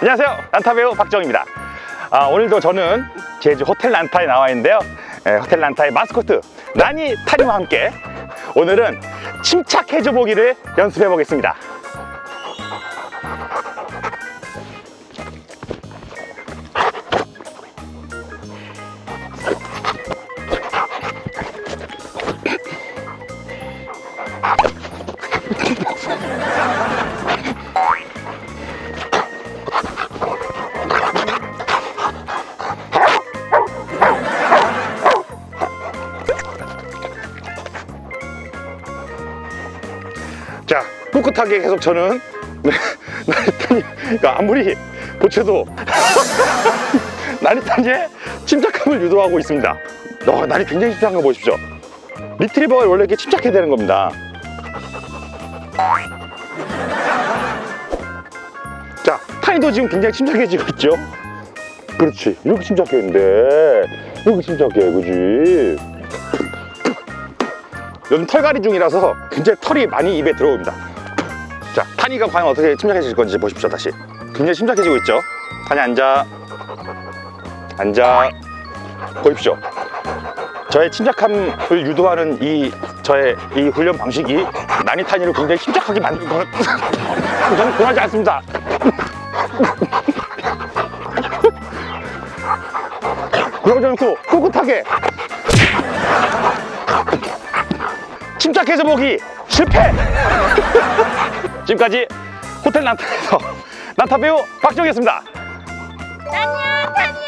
안녕하세요. 란타 배우 박정입니다. 아, 오늘도 저는 제주 호텔 란타에 나와 있는데요. 예, 호텔 란타의 마스코트 나니 타니와 함께 오늘은 침착 해줘 보기를 연습해 보겠습니다. 자, 꿋꿋하게 계속 저는 나니타니 그러니까 아무리 보채도 나니타니의 침착함을 유도하고 있습니다. 어, 날이 굉장히 침착한 거 보십시오. 리트리버가 원래 이렇게 침착해야 되는 겁니다. 자, 타니도 지금 굉장히 침착해지고 있죠. 그렇지. 이렇게 침착했는데 이렇게 침착해, 그지? 요즘 털갈이 중이라서 굉장히 털이 많이 입에 들어옵니다. 자, 타니가 과연 어떻게 침착해질 건지 보십시오, 다시. 굉장히 침착해지고 있죠? 타니 앉아. 앉아. 보십시오. 저의 침착함을 유도하는 이 저의 이 훈련 방식이 나니 타니를 굉장히 침착하게 만들 것. 저는 그러지 않습니다. 그러지 않고 꿋꿋하게 침착해져 보기 실패! 지금까지 호텔 난타에서 난타 배우 박정이었습니다. 안녕 타니